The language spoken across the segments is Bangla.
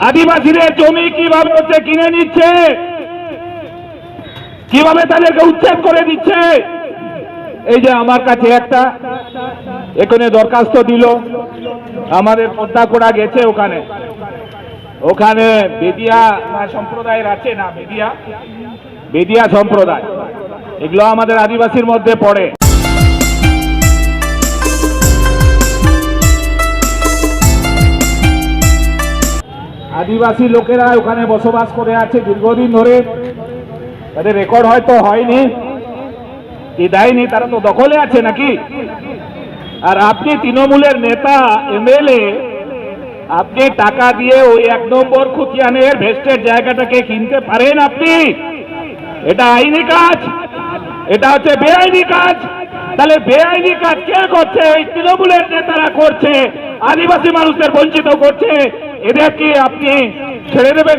আদিবাসীদের জমি কীভাবে হচ্ছে কিনে নিচ্ছে? কীভাবে তাদেরকে উচ্ছেদ করে দিচ্ছে? এই যে আমার কাছে একটা, এখানে দরখাস্ত দিল। আমাদের পদ্মা কোড়া গেছে ওখানে। ওখানে বেদিয়া সম্প্রদায়ের আছে না, বেদিয়া? বেদিয়া সম্প্রদায়। এগুলো আমাদের আদিবাসীর মধ্যে পড়ে। আদিবাসী লোকেরা ওখানে বসবাস করে আছে দীর্ঘদিন ধরে। তাদের রেকর্ড হয়তো হয়নি। কি দেয়নি তারা তো দখলে আছে নাকি? আর আপনি তৃণমূলের নেতা, এমএলএ, আপনি টাকা দিয়ে ওই এক নম্বর খুতিয়ানের ভেস্টের জায়গাটাকে কিনতে পারেন আপনি? এটা আইনি কাজ। এটা হচ্ছে বেআইনি কাজ। তাহলে বেআইনি কাজ কে করছে? এই তৃণমূলের নেতারা করছে। আদিবাসী মানুষদের বঞ্চিত করছে। এদের কি আপনি ছেড়ে দেবেন।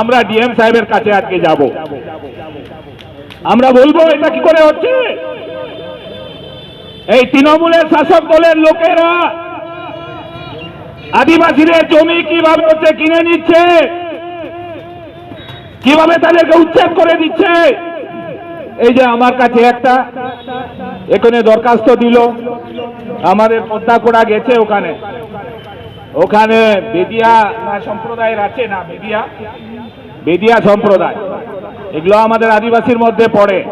আমরা ডিএম সাহেবের কাছে আজকে যাব। আমরা বলব, এটা কি করে হচ্ছে? এই তৃণমূলের শাসক দলের লোকেরা আদিবাসীদের জমি কীভাবে হচ্ছে কিনে নিচ্ছে? কীভাবে তাদেরকে উচ্ছেদ করে দিচ্ছে? এই যে আমার কাছে একটা, এখানে দরখাস্ত দিল। আমাদের পদ্মা কোড়া গেছে ওখানে। ওখানে বেদিয়া না সম্প্রদায়ের আছে না বেদিয়া? বেদিয়া সম্প্রদায়। এগুলো আমাদের আদিবাসীর মধ্যে পড়ে।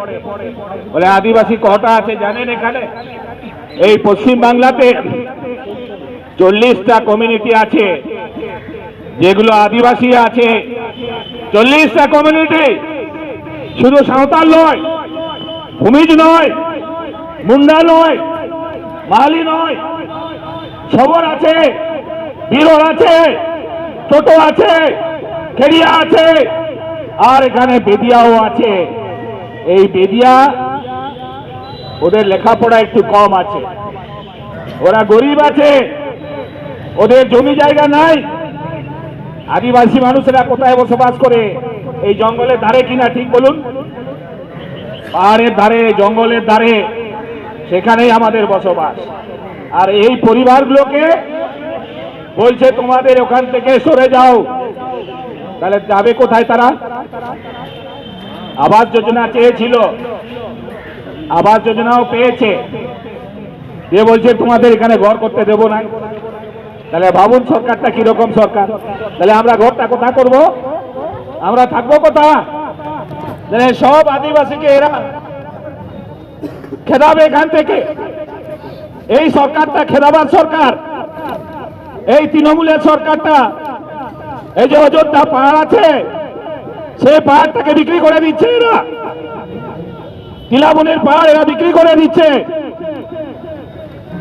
বলে আদিবাসী কটা আছে জানেন এখানে? এই পশ্চিম বাংলাতে চল্লিশটা কমিউনিটি আছে। যেগুলো আদিবাসী আছে। চল্লিশটা কমিউনিটি শুধু সাঁওতাল নয়, ভূমিজ নয়, মুন্ডা নয় মালি নয়, সবর আছে। বীরর আছে টোটো আছে খেড়িয়া আছে, আর এখানে বেদিয়াও আছে। এই বেদিয়া, ওদের লেখাপড়া একটু কম আছে। ওরা গরিব আছে, ওদের জমি জায়গা নাই। আদিবাসী মানুষেরা কোথায় বসবাস করে? এই জঙ্গলের ধারে কিনা, ঠিক বলুন? পাহাড়ের ধারে, জঙ্গলের ধারে, সেখানেই আমাদের বসবাস। আর এই পরিবারগুলোকে বলছে, তোমাদের ওখান থেকে সরে যাও। তাহলে যাবে কোথায় তারা? আবাস যোজনা চেয়েছিল। আবাস যোজনাও পেয়েছে। যে বলছে, তোমাদের এখানে ঘর করতে দেবো না। তাহলে ভাবুন সরকারটা কীরকম সরকার। তাহলে আমরা ঘরটা কোথায় করব? আমরা থাকব কোথা সব আদিবাসীকে এরা খেদাবে এখান থেকে। এই সরকারটা খেদাবার সরকার। এই তৃণমূলের সরকারটা, এই যে অযোধ্যা পাহাড় আছে সেই পাহাড়টাকে বিক্রি করে দিচ্ছে এরা। তিলাবনের পাহাড় এরা বিক্রি করে দিচ্ছে।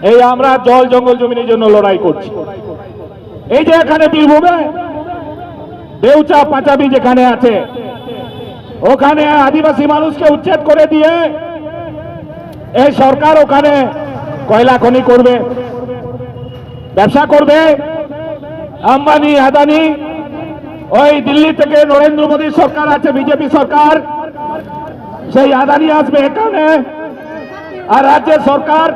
এই আমরা জল জঙ্গল জমিনের জন্য লড়াই করছি। এই যে এখানে বীরভূমে দেউচা পাঁচাবি যেখানে আছে, ওখানে আদিবাসী মানুষকে উচ্ছেদ করে দিয়ে এই সরকার ওখানে কয়লা খনি করবে। ব্যবসা করবে আম্বানি, আদানি, ওই দিল্লি থেকে নরেন্দ্র মোদীর সরকার আছে, বিজেপি সরকার। সেই আদানি আসবে এখানে। আর রাজ্যের সরকার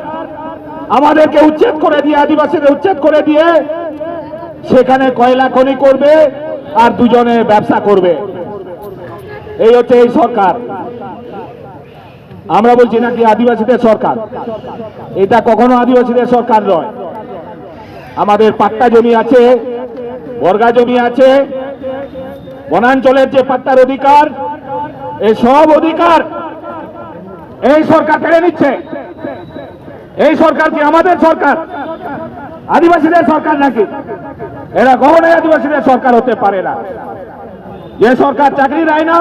আমাদেরকে উচ্ছেদ করে দিয়ে, আদিবাসীদের উচ্ছেদ করে দিয়ে সেখানে কয়লা খনি করবে আর দুজনে ব্যবসা করবে। এই হচ্ছে এই সরকার। আমরা বলছি নাকি আদিবাসীদের সরকার? এটা কখনো আদিবাসীদের সরকার নয়। আমাদের পাট্টা জমি আছে, বর্গা জমি আছে, বনাঞ্চলের যে পাট্টার অধিকার এই সব অধিকার এই সরকার কেড়ে নিচ্ছে এই সরকার কি আমাদের সরকার? আদিবাসীদের সরকার নাকি? এরা কখনোই আদিবাসীদের সরকার হতে পারে না। যে সরকার চাকরি দেয় না,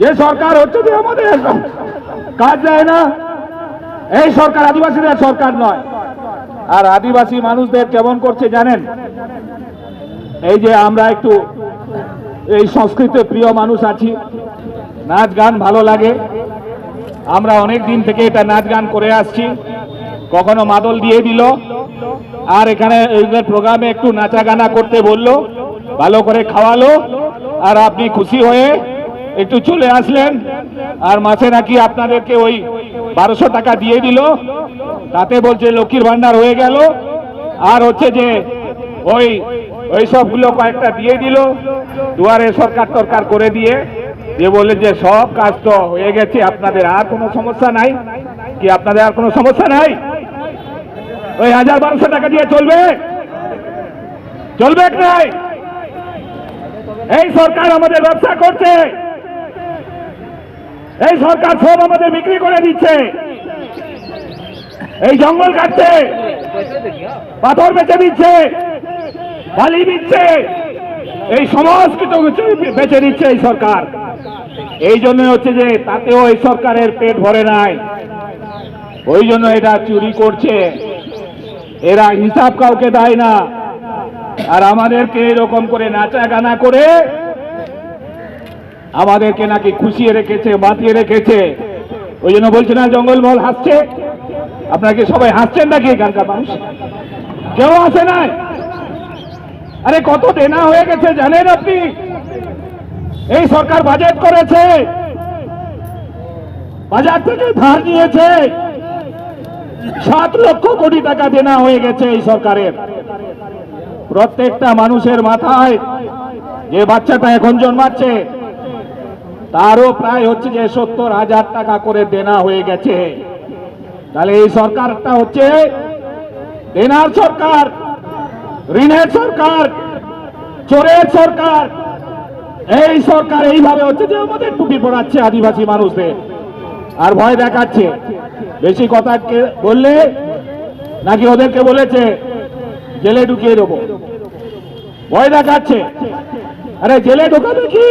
যে সরকার হচ্ছে যে আমাদের কাজ দেয় না, এই সরকার আদিবাসীদের সরকার নয়। আর আদিবাসী মানুষদের কেমন করছে জানেন? এই যে আমরা একটু এই সংস্কৃত প্রিয় মানুষ আছি। নাচ গান ভালো লাগে। আমরা অনেক দিন থেকে এটা নাচ গান করে আসছি। কখনো মাদল দিয়ে দিল। আর এখানে প্রোগ্রামে একটু নাচা গানা করতে বলল। ভালো করে খাওয়ালো। আর আপনি খুশি হয়ে একটু চলে আসলেন। আর মাসে নাকি আপনাদেরকে ওই বারোশো টাকা দিয়ে দিল। তাতে বলছে লক্ষ্মীর ভান্ডার হয়ে গেল। আর হচ্ছে যে ওই ওই সবগুলো কয়েকটা দিয়ে দিল। দুয়ারে সরকার টরকার করে দিয়ে যে বলে যে সব কাজ তো হয়ে গেছে, আপনাদের আর কোনো সমস্যা নাই। কি আপনাদের আর কোনো সমস্যা নাই? ওই হাজার বারোশো টাকা দিয়ে চলবে? চলবে নাই? এই সরকার আমাদের ব্যবসা করছে। এই সরকার সব আমাদের বিক্রি করে দিচ্ছে। এই জঙ্গল কাটছে। পাথর বেচে দিচ্ছে। বালি দিচ্ছে। এই সমস্ত কিছু বেচে দিচ্ছে এই সরকার। এই জন্য হচ্ছে যে তাতেও এই সরকারের পেট ভরে নাই। ওই জন্য এটা চুরি করছে। এরা হিসাব কাউকে দেয় না। আর আমাদেরকে এরকম করে নাচা গানা করে আমাদেরকে নাকি খুশিয়ে রেখেছে, বাঁচিয়ে রেখেছে। ওই জন্য বলছে না, জঙ্গলমহল হাসছে। আপনাকে সবাই হাসছেন নাকি এখানকার মানুষ? কেউ আসে নাই। আরে, কত দেনা হয়ে গেছে জানেন আপনি? এই সরকার বাজেট করেছে। বাজার থেকে ধার নিয়েছে। সাত লক্ষ কোটি টাকা দেনা হয়ে গেছে এই সরকারের। প্রত্যেকটা মানুষের মাথায় যে বাচ্চাটা এখন জন্মাচ্ছে তারও প্রায় হচ্ছে যে সত্তর হাজার টাকা করে দেনা হয়ে গেছে। তাহলে এই সরকারটা হচ্ছে দেনার সরকার, ঋণের সরকার, চোরের সরকার। এই সরকার এইভাবে হচ্ছে যে আমাদের টুপি পড়াচ্ছে আদিবাসী মানুষদের। আর ভয় দেখাচ্ছে। বেশি কথা বললে নাকি ওদেরকে বলেছে, জেলে ঢুকিয়ে দেবো। ভয় দেখাচ্ছে। আরে জেলে ঢোকাবে কি?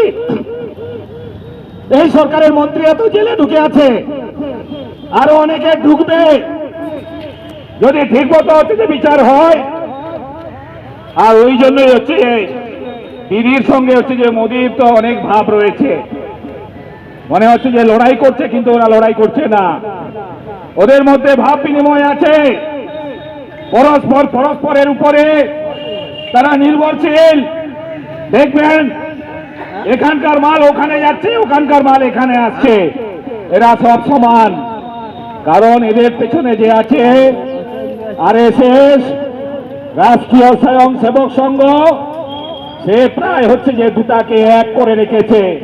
এই সরকারের মন্ত্রীরা তো জেলে ঢুকে আছে। আরও অনেকে ঢুকবে। যদি ঠিক মতো হচ্ছে বিচার হয়, আর ওই জন্যই হচ্ছে যে দিদির সঙ্গে হচ্ছে যে মোদির তো অনেক ভাব রয়েছে। মনে হচ্ছে যে লড়াই করছে, কিন্তু ওরা লড়াই করছে না। ওদের মধ্যে ভাব বিনিময় আছে। পরস্পর, পরস্পরের উপরে তারা নির্ভরশীল। দেখবেন এখানকার মাল ওখানে যাচ্ছে, ওখানকার মাল এখানে আসছে। এরা সব সমান। কারণ এদের পেছনে যে আছে আর রাষ্ট্রীয় স্বয়ং সেবক সংঘ, সে প্রায় হচ্ছে যে দুটাকে এক করে রেখেছে।